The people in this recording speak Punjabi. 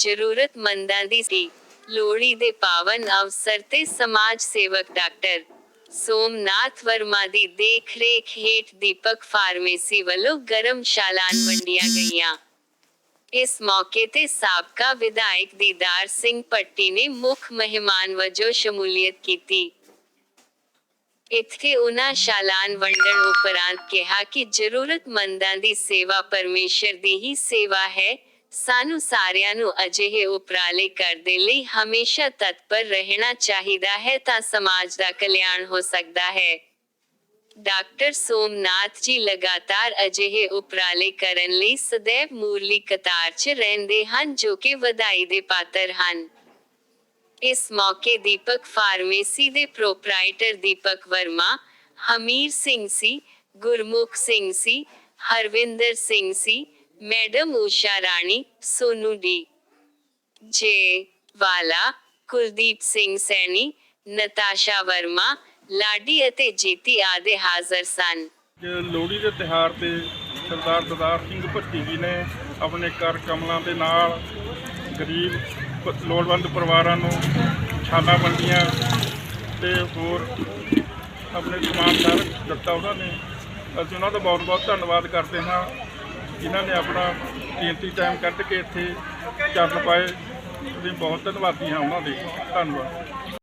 ਜ਼ਰੂਰਤਮੰਦਾਂ ਦੀ ਸੀ ਲੋਹੜੀ ਦੇ ਪਾਵਨ ਅਵਸਰ ਤੇ ਸਮਾਜ ਸੇਵਕ ਡਾਕਟਰ ਸੋਮਨਾਥ ਵਰਮਾ ਦੀ ਦੇਖ-ਰੇਖ ਹੇਠ ਦੀਪਕ ਫਾਰਮੇਸੀ ਵੱਲੋਂ ਗਰਮਸ਼ਾਲਾਨ ਵੰਡੀਆਂ ਗਈਆਂ ਇਸ ਮੌਕੇ ਤੇ ਸਾਬਕਾ ਵਿਧਾਇਕ ਦੀਦਾਰ ਸਿੰਘ ਪੱਟੀ ਨੇ ਮੁੱਖ ਮਹਿਮਾਨ ਵਜੋਂ ਸ਼ਮੂਲੀਅਤ ਕੀਤੀ ਇੱਥੇ ਉਹਨਾਂ ਸ਼ਾਲਾਨ ਵੰਡਣ ਉਪਰੰਤ ਕਿਹਾ ਕਿ ਜ਼ਰੂਰਤਮੰਦਾਂ ਦੀ ਸੇਵਾ ਪਰਮੇਸ਼ਰ ਦੀ ਹੀ ਸੇਵਾ ਹੈ ਸਾਨੂੰ ਸਾਰਿਆਂ ਨੂੰ ਅਜਿਹੇ ਉਪਰਾਲੇ ਕਰਦੇ ਲਈ ਹਮੇਸ਼ਾ ਤਤਪਰ ਰਹਿਣਾ ਚਾਹੀਦਾ ਹੈ ਤਾਂ ਸਮਾਜ ਦਾ ਕਲਿਆਣ ਹੋ ਸਕਦਾ ਹੈ। ਡਾਕਟਰ ਸੋਮਨਾਥ ਜੀ ਲਗਾਤਾਰ ਅਜਿਹੇ ਉਪਰਾਲੇ ਕਰਨ ਲਈ ਸदैव ਮੂਰਲੀ ਕਤਾਰ 'ਚ ਰਹਿੰਦੇ ਹਨ ਜੋ ਕਿ ਵਧਾਈ ਦੇ ਪਾਤਰ ਹਨ। ਇਸ ਮੌਕੇ ਦੀਪਕ ਫਾਰਮੇਸੀ ਦੇ ਪ੍ਰੋਪਰਾਈਟਰ ਦੀਪਕ ਵਰਮਾ, ਹਮੀਰ ਸਿੰਘ ਸੀ, ਗੁਰਮੁਖ ਸਿੰਘ ਸੀ, ਹਰਵਿੰਦਰ ਸਿੰਘ ਸੀ madam Usha Rani, Sonu D J ਵਾਲਾ ਕੁਲਦੀਪ ਸਿੰਘ ਸੈਣੀ, ਨਤਾਸ਼ਾ ਵਰਮਾ, ਲਾਡੀ ਅਤੇ ਜੀਤੀ ਆਦਿ ਹਾਜ਼ਰ ਸਨ। ਲੋਹੜੀ ਦੇ ਤਿਹਾਰ ਤੇ ਸਰਦਾਰ ਦਦਾਰ ਸਿੰਘ ਭੱਟੀ ਜੀ ਨੇ ਆਪਣੇ ਕਰ ਕਮਲਾਂ ਦੇ ਨਾਲ ਗਰੀਬ ਪ- ਲੋੜਵੰਦ ਪਰਿਵਾਰਾਂ ਨੂੰ ਛਾਲਾਂ ਵੰਡੀਆਂ ਤੇ ਹੋਰ ਆਪਣੇ ਸਮਾਨ ਸਾਰ ਦਿੱਤਾ ਉਹਨਾਂ ਨੇ। ਅਸੀਂ ਉਹਨਾਂ ਦਾ ਬਹੁਤ ਬਹੁਤ ਧੰਨਵਾਦ ਕਰਦੇ ਹਾਂ। ਜਿਨ੍ਹਾਂ ਨੇ ਆਪਣਾ ਕੀਮਤੀ ਟਾਈਮ ਕੱਢ ਕੇ ਇੱਥੇ ਚੱਲ ਪਾਏ। ਅਸੀਂ ਬਹੁਤ ਧੰਨਵਾਦੀ ਹਾਂ ਉਹਨਾਂ ਦੇ। ਧੰਨਵਾਦ।